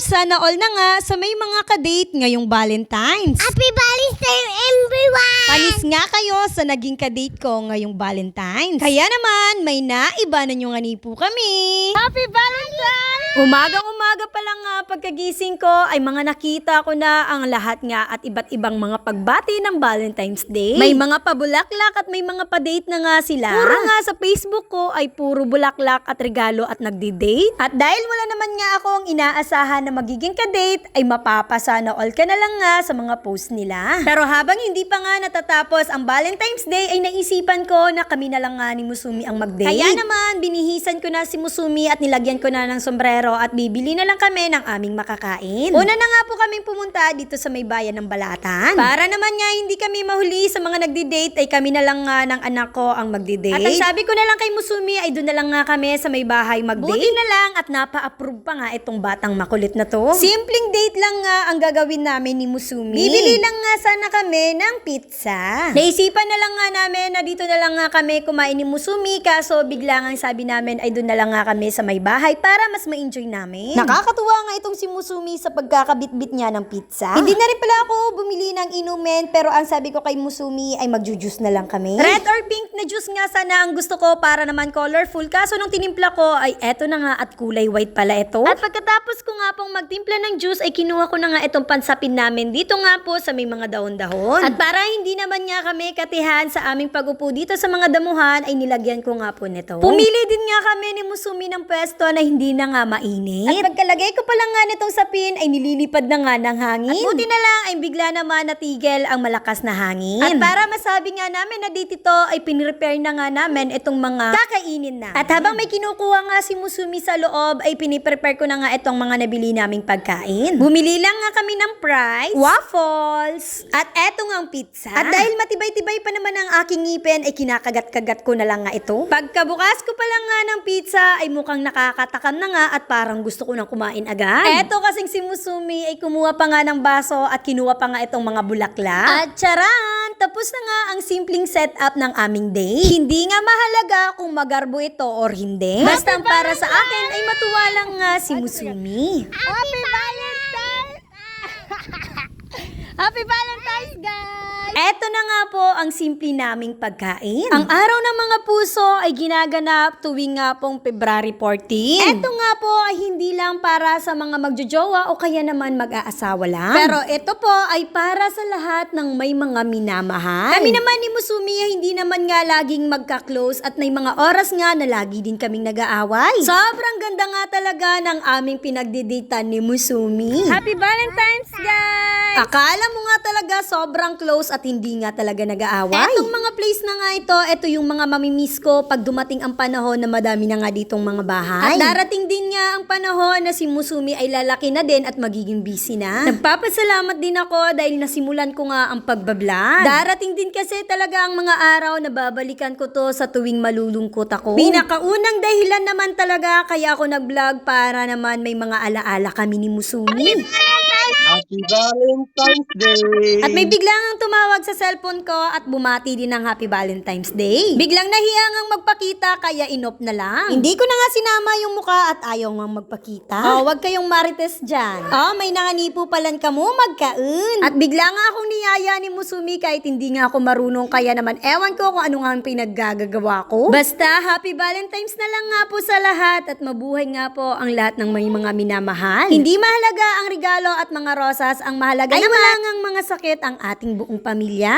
sana all na nga sa may mga kadate ngayong Valentine's. Happy Valentine's everyone! Panis nga kayo sa naging kadate ko ngayong Valentine's. Kaya naman, may naiba na nyo nga ni po kami. Happy Valentine's! Umagang-umaga pa lang nga pagkagising ko ay mga nakita ko na ang lahat nga at iba't ibang mga pagbati ng Valentine's Day. May mga pabulaklak at may mga pa-date na nga sila. Puro nga sa Facebook ko ay puro bulaklak at regalo at nagdi-date. At dahil wala naman nga akong inaasahan na magiging ka-date ay mapapasa na all ka na lang nga sa mga post nila. Pero habang hindi pa nga natatapos ang Valentine's Day ay naisipan ko na kami na lang nga ni Musumi ang mag-date. Kaya naman, binihisan ko na si Musumi at nilagyan ko na ng sombrero at bibili na lang kami ng aming makakain. Una na nga po kaming pumunta dito sa may bayan ng Balatan. Para naman nga hindi kami mahuli sa mga nagdi-date ay kami na lang nga ng anak ko ang magdi-date. At ang sabi ko na lang kay Musumi ay doon na lang nga kami sa may bahay mag-date. Buti na lang at napa-approve pa nga itong batang makulit na to. Simpleng date lang nga ang gagawin namin ni Musumi. Bibili lang nga sana kami ng pizza. Naisipan na lang nga namin na dito na lang nga kami kumain ni Musumi kaso bigla nga sabi namin ay doon na lang nga kami sa may bahay para mas ma-enjoy namin. Nakakatuwa nga itong si Musumi sa pagkakabit-bit niya ng pizza. Hindi na rin pala ako bumili ng inumin pero ang sabi ko kay Musumi ay mag-juice na lang kami. Red or pink na juice nga sana ang gusto ko para naman colorful kaso nung tinimpla ko ay eto na nga at kulay white pala ito. At pagkatapos ko nga pong magtimpla ng juice ay kinuha ko na nga itong pansapin namin dito nga po sa may mga dahon-dahon. At para hindi naman nga kami katihan sa aming pagupo dito sa mga damuhan ay nilagyan ko nga po nito. Pumili din nga kami ni Musumi ng pwesto na hindi na nga mainit. At pagkalagay ko pa lang nga nitong sapin ay nililipad na nga ng hangin. At buti na lang ay bigla naman natigil ang malakas na hangin. At para masabi nga namin na dito to ay pinrepair na nga namin itong mga kakainin na. At habang may kinukuha nga si Musumi sa loob ay piniprepare ko na nga itong mga nabili naming pagkain. Bumili lang nga kami ng fries, waffles, at eto nga ang pizza. At dahil matibay-tibay pa naman ang aking ngipin ay kinakagat-kagat ko na lang nga ito. Pagkabukas ko pa lang nga ng pizza ay mukhang nakakatakam na nga at parang gusto ko nang kumain agad. Eto kasing si Musumi ay kumuha pa nga ng baso at kinuha pa nga itong mga bulaklak. At charan! Tapos na nga ang simpleng setup ng aming day. Hindi nga mahalaga kung magarbo ito or hindi. Basta para sa akin ay matuwa lang nga si Musumi. Happy Valentine's! Happy Valentine's, guys! Eto nga po ang simple naming pagkain. Ang araw ng mga puso ay ginaganap tuwing nga pong February 14. Eto nga po ay hindi lang para sa mga magjojowa o kaya naman mag-aasawa lang. Pero ito po ay para sa lahat ng may mga minamahal. Kami naman ni Musumi ay hindi naman nga laging magka-close at may mga oras nga na lagi din kaming nag-aaway. Sobrang ganda nga talaga ng aming pinagdiditan ni Musumi. Happy Valentine's, guys! Akala mo nga talaga sobrang close at hindi nga talaga nag-aaway. Etong mga place na nga ito, ito yung mga mamimiss ko pag dumating ang panahon na madami na nga ditong mga bahay. At darating din nga ang panahon na si Musumi ay lalaki na din at magiging busy na. Nagpapasalamat din ako dahil nasimulan ko nga ang pagbablog. Darating din kasi talaga ang mga araw na babalikan ko to sa tuwing malulungkot ako. Pinakaunang dahilan naman talaga kaya ako nag-vlog para naman may mga alaala kami ni Musumi. Happy Valentine's Day! At may biglang tumawag sa cellphone ko at bumati din ng Happy Valentine's Day. Biglang nahiyangang magpakita kaya inop na lang. Hindi ko na nga sinama yung muka at ayaw nga magpakita. Oh, wag kayong marites dyan. Oh, may nanganipo palan ka mo, magkaun. At bigla nga akong niyaya ni Musumi kahit hindi nga ako marunong kaya naman ewan ko kung ano nga ang pinaggagawa ko. Basta Happy Valentine's na lang nga po sa lahat at mabuhay nga po ang lahat ng may mga minamahal. Hindi mahalaga ang regalo at mga rosas, ang mahalaga ay wala ngang mga sakit ang ating buong pamilya.